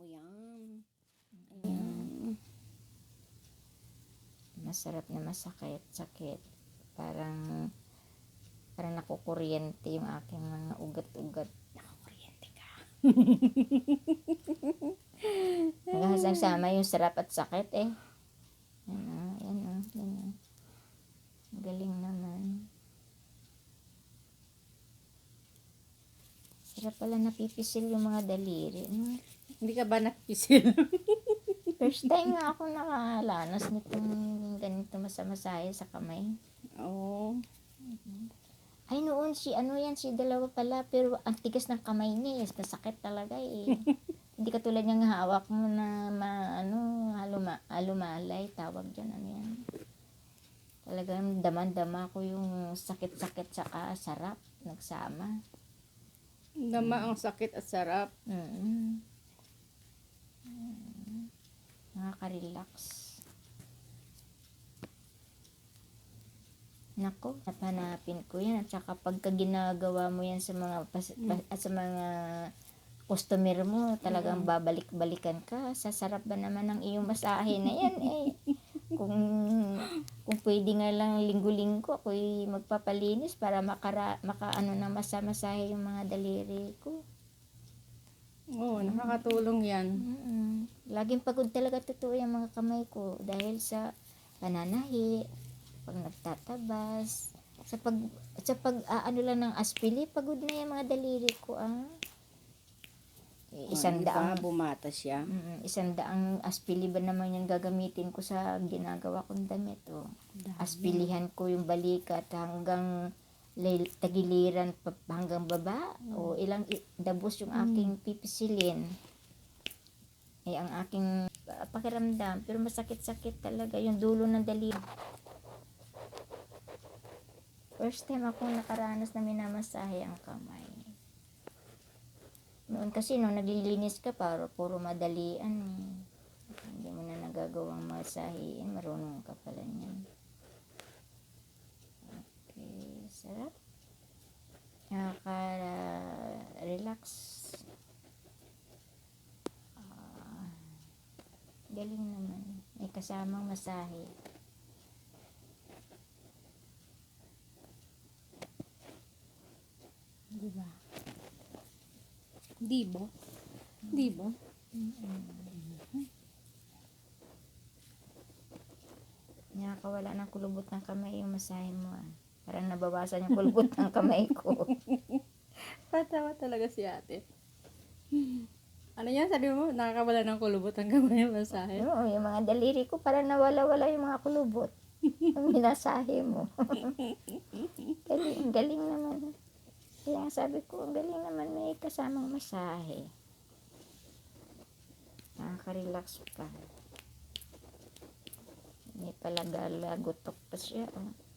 mo yan. Ayan. Masarap na masakit, sakit. Parang parang nakukuryente yung aking mga ugat-ugat. Nakakuryente ka. Nagkasama yung sarap at sakit eh. Yan o, yan o, yan o. Ang Galing naman. Sarap pala napipisil yung mga daliri. No? Hindi ka ba nakikisil? First time nga ako nakalanas nitong ganito masamasahe sa kamay. Oo. Ay noon si ano yan si dalawa pala pero ang tigas ng kamay niya eh. Masakit talaga eh. Hindi katulad ng hawak mo na ma, ano, haluma, halumalay tawag dyan ano yan. Talagang daman-dama ko yung sakit-sakit saka sarap nagsama. Dama ang sakit at sarap. Mm. Mm. Nakaka-relax. Nako, napanapin ko yan. At saka pagka ginagawa mo yan sa mga pas, pa- at sa mga customer mo, talagang babalik-balikan ka. Sasarap ba naman ng iyong masahe na yan eh. Kung kung pwede nga lang linggo-linggo ako'y magpapalinis para makara, makaano na masamasahe yung mga daliri ko. Oo, nakakatulong yan. Mm-mm. Laging pagod talaga totoo yung mga kamay ko dahil sa pananahi, pag nagtatabas, sa pag sa pag ah, ano lang ng aspili, pagod na yung mga daliri ko ah. Isang Oo, daang bumata siya. mm, isang daang aspili ba naman yung gagamitin ko sa ginagawa kong damit oh. Aspilihan ko yung balikat hanggang tagiliran hanggang baba o ilang dabos yung aking pipisilin. Eh, ang aking ah, pakiramdam, pero masakit-sakit talaga yung dulo ng daliri. First time ako nakaranas na minamasahe ang kamay. Noon kasi nung naglilinis ka, para puro madalian eh. Hindi mo na nagagawang masahiin, marunong ka pala niyan. Okay, sarap. Nakaka-relax. Ah, galing naman. May kasamang masahe. Di ba? Di ba? Di ba? Nakakawala ng kulubot ng kamay yung masahe mo ah. Parang nabawasan yung kulubot ng kamay ko. Patawa talaga si ate. Ano yan? Sabi mo, nakakawala ng kulubot ang kamay yung masahe. Oo, yung mga daliri ko parang nawala-wala yung mga kulubot. Ang minasahe mo. galing, galing naman. Kaya sabi ko, ang galing naman may kasamang masahe. Nakaka-relax pa. May palagala, gutok pa siya. Oh.